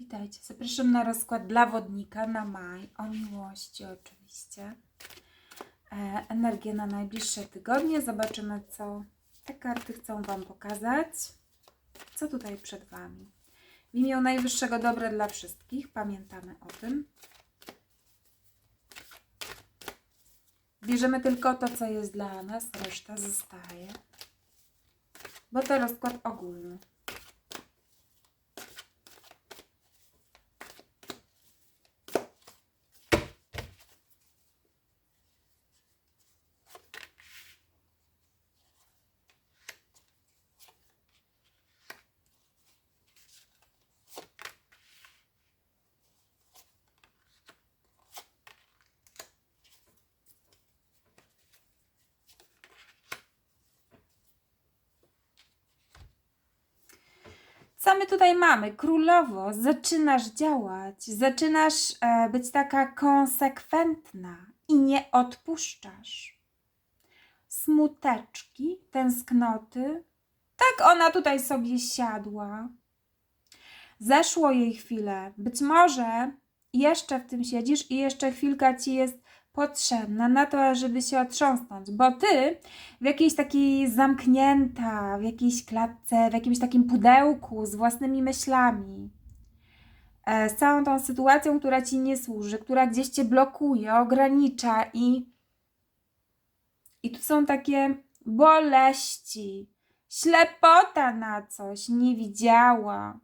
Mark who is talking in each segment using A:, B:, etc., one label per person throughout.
A: Witajcie. Zapraszam na rozkład dla wodnika na maj. O miłości oczywiście. E, energię na najbliższe tygodnie. Zobaczymy, co te karty chcą Wam pokazać. Co tutaj przed Wami. W imię Najwyższego dobre dla wszystkich. Pamiętamy o tym. Bierzemy tylko to, co jest dla nas. Reszta zostaje. Bo to rozkład ogólny. Co my tutaj mamy? Królowo, zaczynasz działać, zaczynasz e, być taka konsekwentna i nie odpuszczasz. Smuteczki, tęsknoty. Tak ona tutaj sobie siadła. Zeszło jej chwilę. Być może jeszcze w tym siedzisz i jeszcze chwilka ci jest potrzebna na to, żeby się otrząsnąć, bo ty w jakiejś takiej zamknięta, w jakiejś klatce, w jakimś takim pudełku z własnymi myślami. E, Z całą tą sytuacją, która ci nie służy, która gdzieś cię blokuje, ogranicza i i tu są takie boleści, ślepota na coś, nie widziała.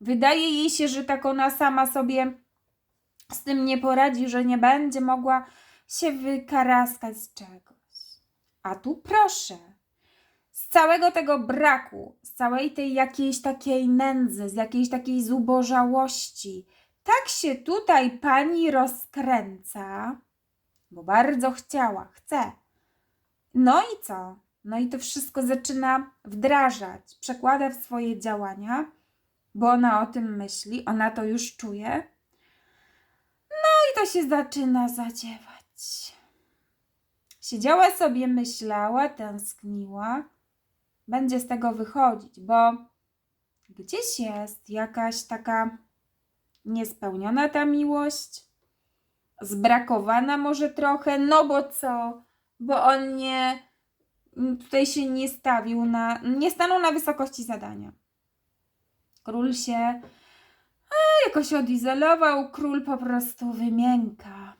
A: Wydaje jej się, że tak ona sama sobie z tym nie poradzi, że nie będzie mogła się wykaraskać z czegoś. A tu proszę, z całego tego braku, z całej tej jakiejś takiej nędzy, z jakiejś takiej zubożałości, tak się tutaj pani rozkręca, bo bardzo chciała, chce. No i co? No i to wszystko zaczyna wdrażać, przekłada w swoje działania, bo ona o tym myśli, ona to już czuje. To się zaczyna zadziewać. Siedziała sobie, myślała, tęskniła. Będzie z tego wychodzić, bo gdzieś jest jakaś taka niespełniona ta miłość, zbrakowana może trochę, no bo co? Bo on nie tutaj się nie stawił na, nie stanął na wysokości zadania. Król się jakoś odizolował, król po prostu wymięka.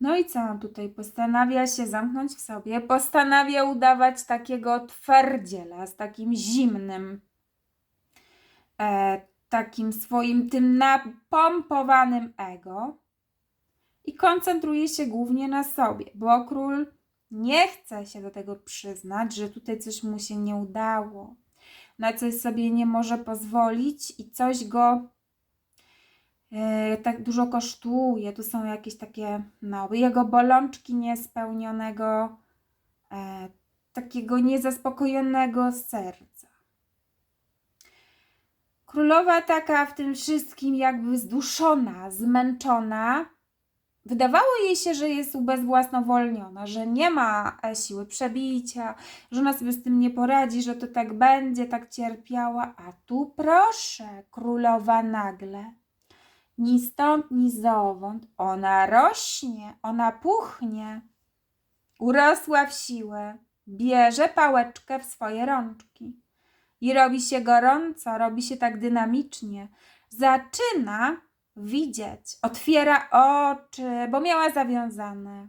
A: No i co on tutaj postanawia się zamknąć w sobie? Postanawia udawać takiego twardziela z takim zimnym, e, takim swoim tym napompowanym ego i koncentruje się głównie na sobie, bo król nie chce się do tego przyznać, że tutaj coś mu się nie udało na coś sobie nie może pozwolić i coś go e, tak dużo kosztuje. Tu są jakieś takie, no, jego bolączki niespełnionego, e, takiego niezaspokojonego serca. Królowa taka w tym wszystkim jakby zduszona, zmęczona. Wydawało jej się, że jest ubezwłasnowolniona, że nie ma e, siły przebicia, że ona sobie z tym nie poradzi, że to tak będzie, tak cierpiała. A tu proszę, królowa nagle. Ni stąd, ni zowąd. Ona rośnie, ona puchnie. Urosła w siłę. Bierze pałeczkę w swoje rączki. I robi się gorąco, robi się tak dynamicznie. Zaczyna widzieć, otwiera oczy, bo miała zawiązane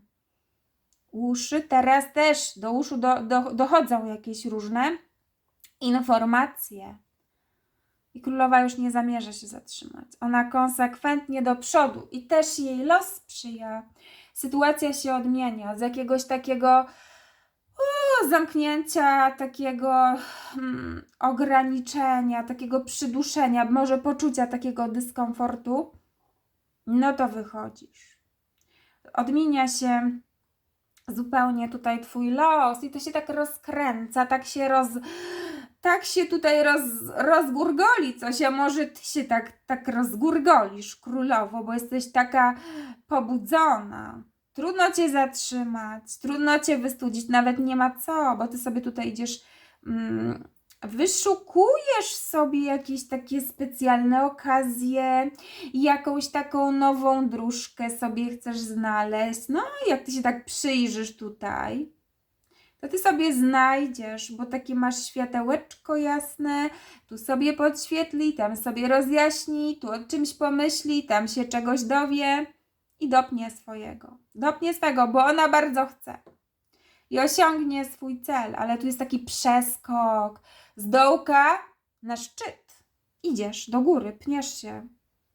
A: uszy. Teraz też do uszu do, do, dochodzą jakieś różne informacje. I królowa już nie zamierza się zatrzymać. Ona konsekwentnie do przodu i też jej los sprzyja. Sytuacja się odmienia z jakiegoś takiego u, zamknięcia, takiego mm, ograniczenia, takiego przyduszenia, może poczucia takiego dyskomfortu. No to wychodzisz. Odmienia się zupełnie tutaj twój los i to się tak rozkręca, tak się roz... Tak się tutaj roz, rozgurgoli coś, a może ty się tak, tak rozgurgolisz królowo, bo jesteś taka pobudzona. Trudno cię zatrzymać, trudno cię wystudzić, nawet nie ma co, bo ty sobie tutaj idziesz mm, wyszukujesz sobie jakieś takie specjalne okazje, jakąś taką nową dróżkę sobie chcesz znaleźć. No, jak ty się tak przyjrzysz tutaj, to ty sobie znajdziesz, bo takie masz światełeczko jasne, tu sobie podświetli, tam sobie rozjaśni, tu o czymś pomyśli, tam się czegoś dowie i dopnie swojego. Dopnie swego, bo ona bardzo chce. I osiągnie swój cel, ale tu jest taki przeskok z dołka na szczyt. Idziesz do góry, pniesz się.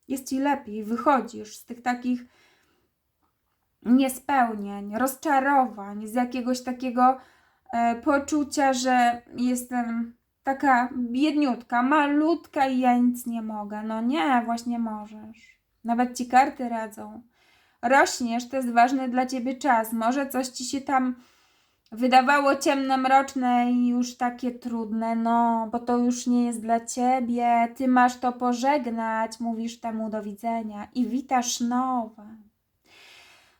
A: Jest ci lepiej, wychodzisz z tych takich niespełnień, rozczarowań, z jakiegoś takiego e, poczucia, że jestem taka biedniutka, malutka i ja nic nie mogę. No nie, właśnie możesz. Nawet ci karty radzą. Rośniesz, to jest ważny dla ciebie czas. Może coś ci się tam wydawało ciemne, mroczne i już takie trudne, no, bo to już nie jest dla ciebie. Ty masz to pożegnać, mówisz temu do widzenia i witasz nowe.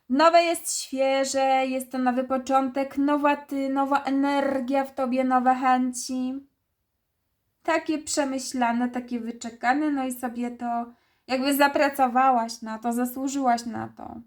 A: Nowe jest świeże, jest to nowy początek, nowa ty, nowa energia w tobie, nowe chęci. Takie przemyślane, takie wyczekane, no i sobie to jakby zapracowałaś na to, zasłużyłaś na to.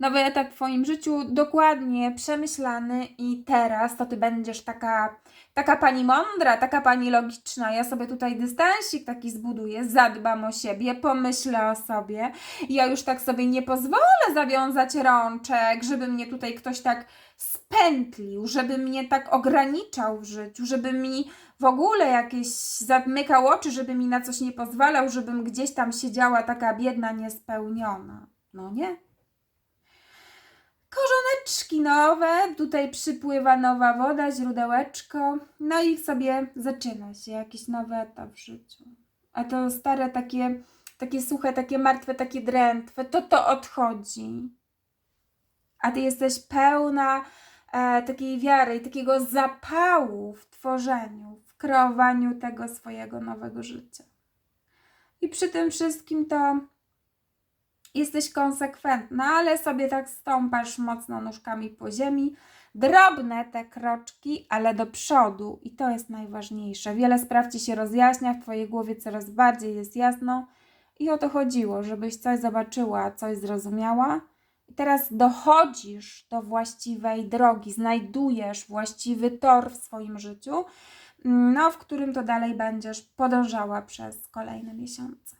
A: Nowy etap w Twoim życiu, dokładnie przemyślany i teraz to Ty będziesz taka, taka pani mądra, taka pani logiczna. Ja sobie tutaj dystansik taki zbuduję, zadbam o siebie, pomyślę o sobie. Ja już tak sobie nie pozwolę zawiązać rączek, żeby mnie tutaj ktoś tak spętlił, żeby mnie tak ograniczał w życiu, żeby mi w ogóle jakieś zamykał oczy, żeby mi na coś nie pozwalał, żebym gdzieś tam siedziała taka biedna, niespełniona. No nie. Korzoneczki nowe, tutaj przypływa nowa woda, źródełeczko, no i sobie zaczyna się jakiś nowy etap w życiu. A to stare takie, takie suche, takie martwe, takie drętwe, to to odchodzi. A ty jesteś pełna e, takiej wiary i takiego zapału w tworzeniu, w kreowaniu tego swojego nowego życia. I przy tym wszystkim to jesteś konsekwentna, ale sobie tak stąpasz mocno nóżkami po ziemi. Drobne te kroczki, ale do przodu i to jest najważniejsze. Wiele spraw ci się rozjaśnia, w twojej głowie coraz bardziej jest jasno i o to chodziło, żebyś coś zobaczyła, coś zrozumiała. I teraz dochodzisz do właściwej drogi, znajdujesz właściwy tor w swoim życiu, no, w którym to dalej będziesz podążała przez kolejne miesiące.